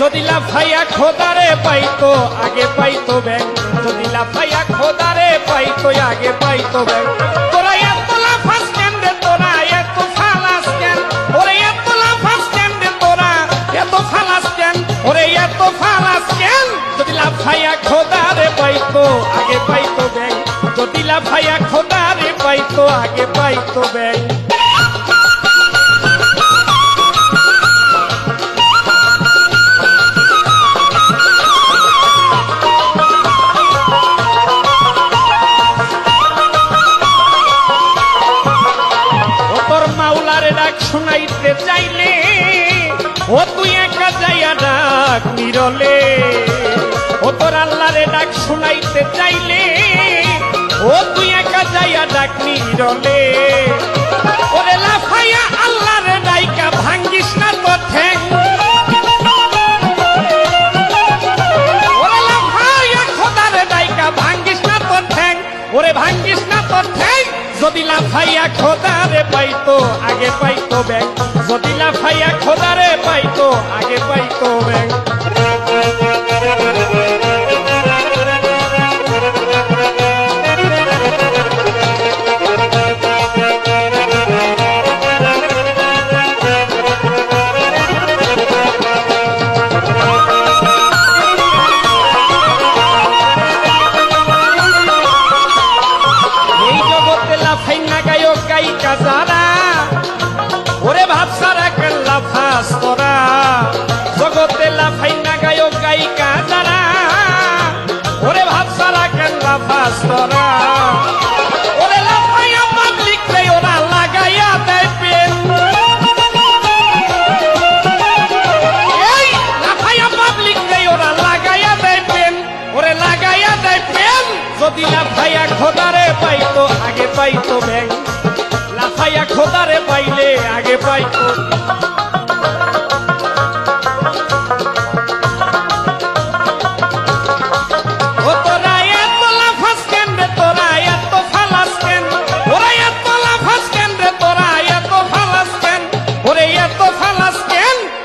যদি লাফাইয়া খোদারে পাইতো আগে পাইতো ব্যাং যদি লাফাইয়া খোদারে পাইতো আগে পাইতো ব্যাং লাফাইয়া খোদারে পাইতো, আগে পাইতো ব্যাং যদি লাফাইয়া খোদারে পাইতো, আগে পাইতো ব্যাং শুনাইতে চাইলে, ও তুই একা যাইয়া ডাক নিরলে। ডাক শুনাইতে চাইলে, ও তুই একা যাইয়া ডাক নিরলে ওরে লাফাইয়া আল্লাহরে ডাইকা ভাঙ্গিস না তোর ঠ্যাং। ওরে লাফাইয়া খোদারে ডাইকা ভাঙ্গিস না তোর ঠ্যাং। ওরে ভাঙ্গিস না তোর ঠ্যাং, যদি লাফাইয়া খোদারে পাইতো, আগে পাইতো ব্যাং। যদি লাফাইয়া খোদারে পাইতো, আগে পাইতো ব্যাং। খোদারে পাইতো, আগে পাইতো ব্যাং। লাফাইয়া খোদারে পাইলে আগে পাইতো।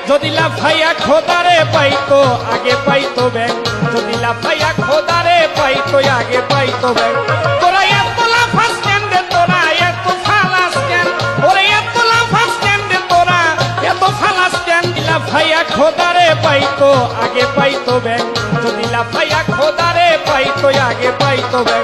যদি লাফাইয়া খোদারে পাইতো, আগে পাইতো ব্যাং। যদি লাফাইয়া খোদারে পাইতো আগে পাইতো ব্যাং তোরা এত লাফাস কেন রে তোরা এত ফালাস কেন ওরে এত লাফাস কেন তোরা এত ফালাস কেন লাফাইয়া খোদারে পাইতো আগে পাইতো ব্যাং যদি লাফাইয়া খোদারে পাইতো আগে পাইতো ব্যাং